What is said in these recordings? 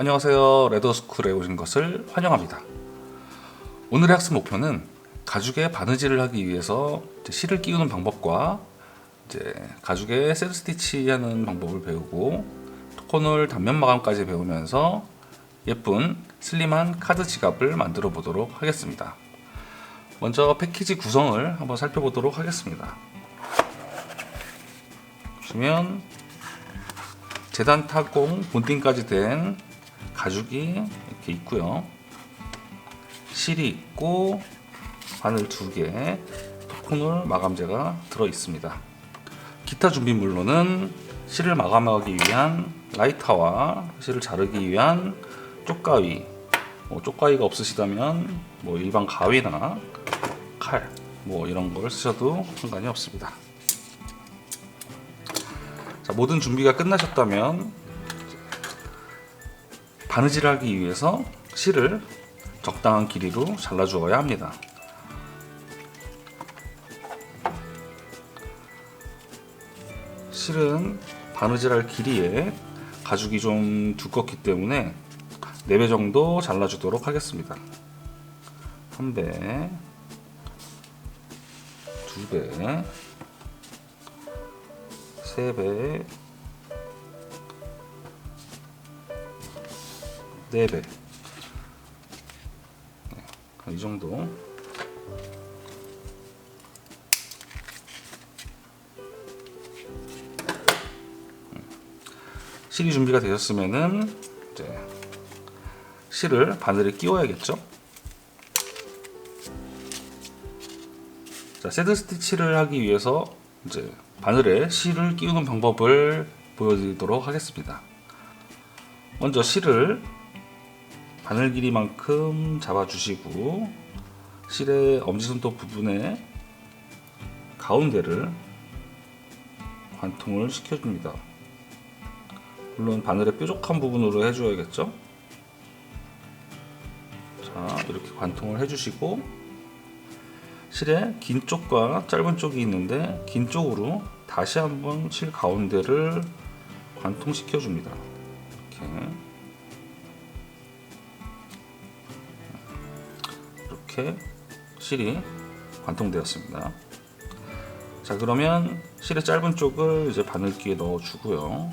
안녕하세요. 레더스쿨에 오신 것을 환영합니다. 오늘의 학습 목표는 가죽에 바느질을 하기 위해서 실을 끼우는 방법과 이제 가죽에 셀 스티치하는 방법을 배우고 토코놀 단면 마감까지 배우면서 예쁜 슬림한 카드 지갑을 만들어 보도록 하겠습니다. 먼저 패키지 구성을 한번 살펴보도록 하겠습니다. 보시면 재단 타공 본딩까지 된 가죽이 이렇게 있고요. 실이 있고 바늘 두 개, 토코놀 마감재가 들어 있습니다. 기타 준비물로는 실을 마감하기 위한 라이터와 실을 자르기 위한 쪽가위, 뭐 쪽가위가 없으시다면 뭐 일반 가위나 칼, 뭐 이런 걸 쓰셔도 상관이 없습니다. 자, 모든 준비가 끝나셨다면 바느질을 하기 위해서 실을 적당한 길이로 잘라 주어야 합니다. 실은 바느질할 길이에 가죽이 좀 두껍기 때문에 4배 정도 잘라주도록 하겠습니다. 1배, 2배, 3배, 4배. 네, 이 정도. 실이 준비가 되셨으면은 이제 실을 바늘에 끼워야겠죠. 자, 새드 스티치를 하기 위해서 이제 바늘에 실을 끼우는 방법을 보여드리도록 하겠습니다. 먼저 실을 바늘 길이만큼 잡아주시고 실의 엄지손톱 부분에 가운데를 관통을 시켜줍니다. 물론 바늘의 뾰족한 부분으로 해줘야겠죠. 자 이렇게 관통을 해주시고 실의 긴 쪽과 짧은 쪽이 있는데 긴 쪽으로 다시 한번 실 가운데를 관통시켜 줍니다. 이렇게 이렇게 실이 관통되었습니다. 자 그러면 실의 짧은 쪽을 이제 바늘기에 넣어 주고요.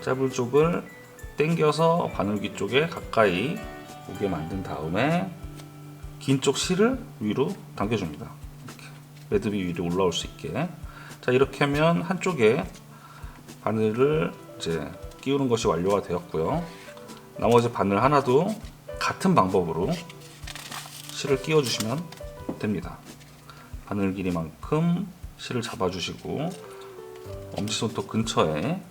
짧은 쪽을 당겨서 바늘귀 쪽에 가까이 오게 만든 다음에 긴 쪽 실을 위로 당겨줍니다. 이렇게 매듭이 위로 올라올 수 있게. 자 이렇게 하면 한쪽에 바늘을 이제 끼우는 것이 완료가 되었고요. 나머지 바늘 하나도 같은 방법으로 실을 끼워 주시면 됩니다. 바늘 길이만큼 실을 잡아 주시고 엄지손톱 근처에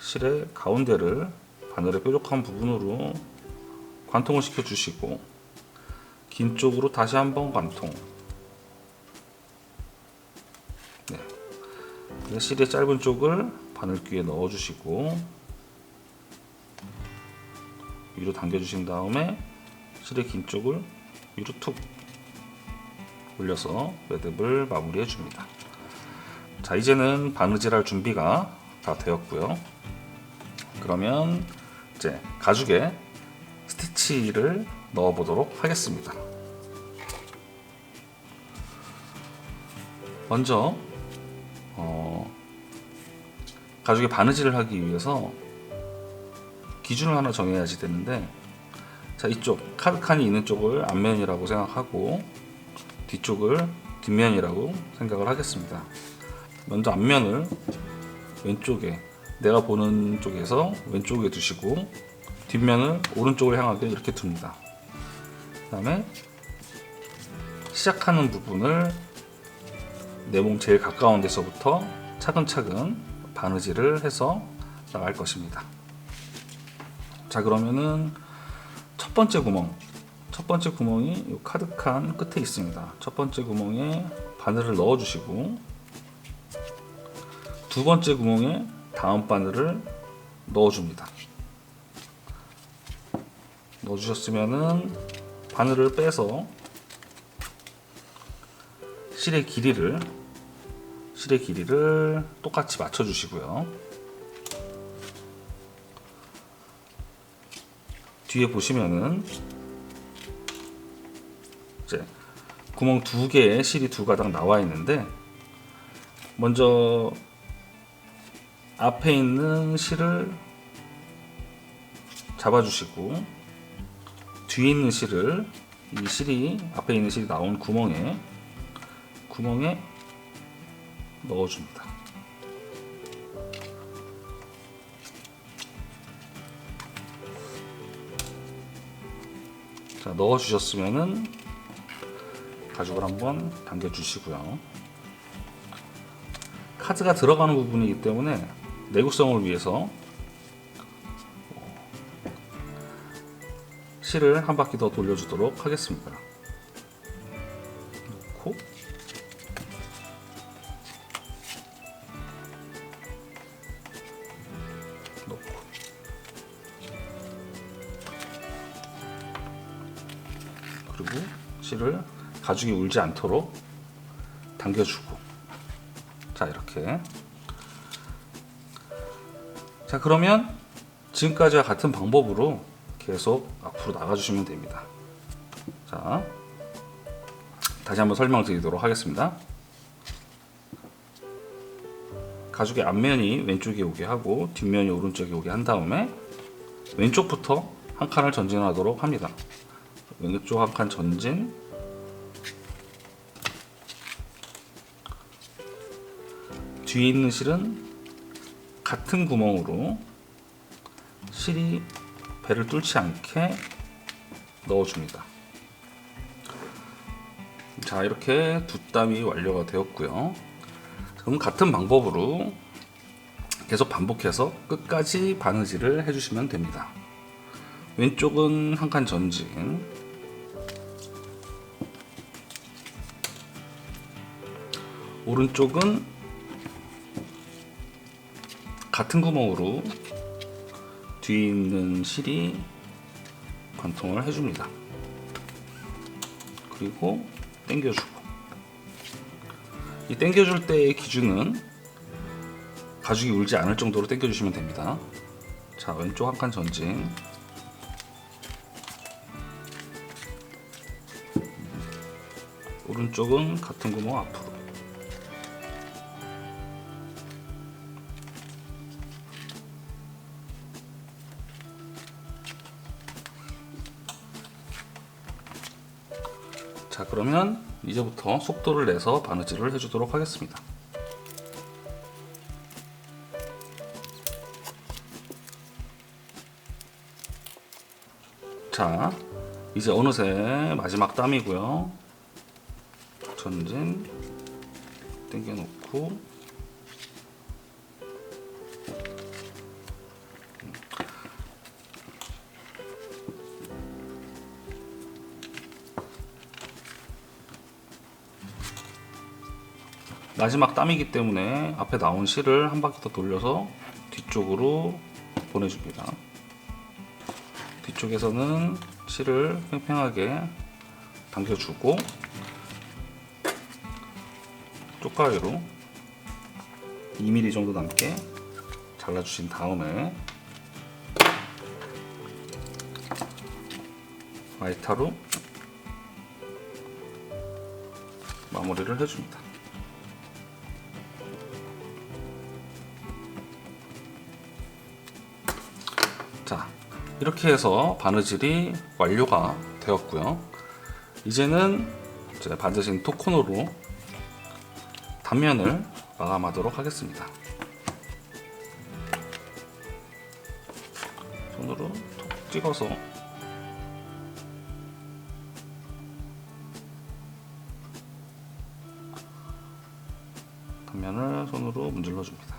실의 가운데를 바늘의 뾰족한 부분으로 관통을 시켜 주시고 긴 쪽으로 다시 한번 관통 네. 실의 짧은 쪽을 바늘귀에 넣어 주시고 위로 당겨 주신 다음에 실의 긴 쪽을 위로 툭 올려서 매듭을 마무리해 줍니다. 자 이제는 바느질 할 준비가 다 되었고요. 그러면 이제 가죽에 스티치를 넣어 보도록 하겠습니다. 먼저 어, 가죽에 바느질을 하기 위해서 기준을 하나 정해야지 되는데 자 이쪽 카드 칸이 있는 쪽을 앞면이라고 생각하고 뒤쪽을 뒷면이라고 생각을 하겠습니다. 먼저 앞면을 왼쪽에 내가 보는 쪽에서 왼쪽에 두시고 뒷면을 오른쪽을 향하게 이렇게 둡니다. 그 다음에 시작하는 부분을 내 몸 제일 가까운 데서부터 차근차근 바느질을 해서 나갈 것입니다. 자 그러면은 첫 번째 구멍 첫 번째 구멍이 이 카드 칸 끝에 있습니다. 첫 번째 구멍에 바늘을 넣어 주시고 두 번째 구멍에 다음 바늘을 넣어 줍니다. 넣어 주셨으면은 바늘을 빼서 실의 길이를 실의 길이를 똑같이 맞춰 주시고요. 뒤에 보시면은 이제 구멍 두 개에 실이 두 가닥 나와 있는데 먼저 앞에 있는 실을 잡아주시고 뒤에 있는 실을 이 실이 앞에 있는 실이 나온 구멍에 구멍에 넣어줍니다. 자 넣어 주셨으면은 가죽을 한번 당겨 주시고요. 카드가 들어가는 부분이기 때문에 내구성을 위해서 실을 한 바퀴 더 돌려주도록 하겠습니다. 그리고 실을 가죽이 울지 않도록 당겨주고. 자 이렇게. 자 그러면 지금까지와 같은 방법으로 계속 앞으로 나가주시면 됩니다. 자 다시 한번 설명드리도록 하겠습니다. 가죽의 앞면이 왼쪽에 오게 하고 뒷면이 오른쪽에 오게 한 다음에 왼쪽부터 한 칸을 전진하도록 합니다 왼쪽 한 칸 전진 뒤에 있는 실은 같은 구멍으로 실이 배를 뚫지 않게 넣어줍니다. 자 이렇게 두 땀이 완료가 되었고요. 그럼 같은 방법으로 계속 반복해서 끝까지 바느질을 해주시면 됩니다. 왼쪽은 한 칸 전진, 오른쪽은 같은 구멍으로 뒤에 있는 실이 관통을 해줍니다. 그리고 당겨주고 이 당겨줄 때의 기준은 가죽이 울지 않을 정도로 당겨주시면 됩니다. 자 왼쪽 한 칸 전진 오른쪽은 같은 구멍 앞으로 자 그러면 이제부터 속도를 내서 바느질을 해주도록 하겠습니다. 자 이제 어느새 마지막 땀이고요. 전진 당겨 놓고 마지막 땀이기 때문에 앞에 나온 실을 한 바퀴 더 돌려서 뒤쪽으로 보내줍니다. 뒤쪽에서는 실을 팽팽하게 당겨주고 쪽가위로 2mm 정도 남게 잘라주신 다음에 와이타로 마무리를 해줍니다. 자, 이렇게 해서 바느질이 완료가 되었고요. 이제는 이제 받으신 토코노로 단면을 마감하도록 하겠습니다. 손으로 톡 찍어서 단면을 손으로 문질러 줍니다.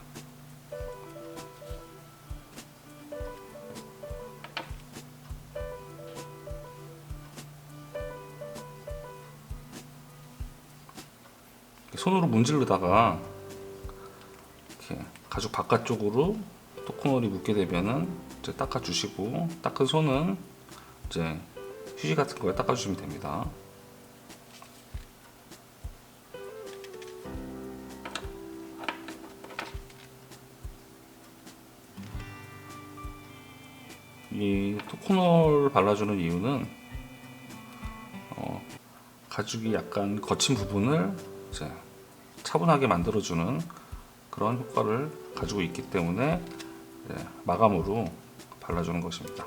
문지르다가 이렇게 가죽 바깥쪽으로 토코널이 묻게 되면은 이제 닦아주시고 닦은 손은 이제 휴지 같은 거에 닦아주시면 됩니다. 이 토코놀 발라주는 이유는 어, 가죽이 약간 거친 부분을 이제 차분하게 만들어주는 그런 효과를 가지고 있기 때문에 이제 마감으로 발라주는 것입니다.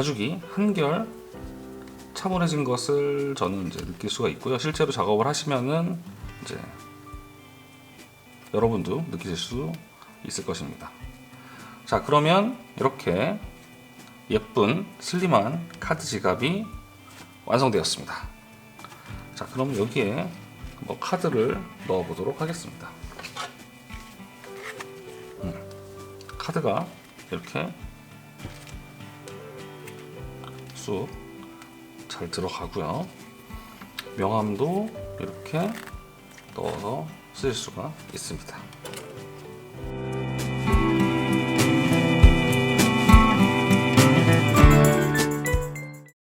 가죽이 한결 차분해진 것을 저는 이제 느낄 수가 있고요. 실제로 작업을 하시면은 이제 여러분도 느끼실 수 있을 것입니다. 자, 그러면 이렇게 예쁜 슬림한 카드 지갑이 완성되었습니다. 자, 그럼 여기에 뭐 카드를 넣어 보도록 하겠습니다. 음, 카드가 이렇게 쑥 잘 들어가고요. 명함도 이렇게 넣어서 쓰실 수가 있습니다.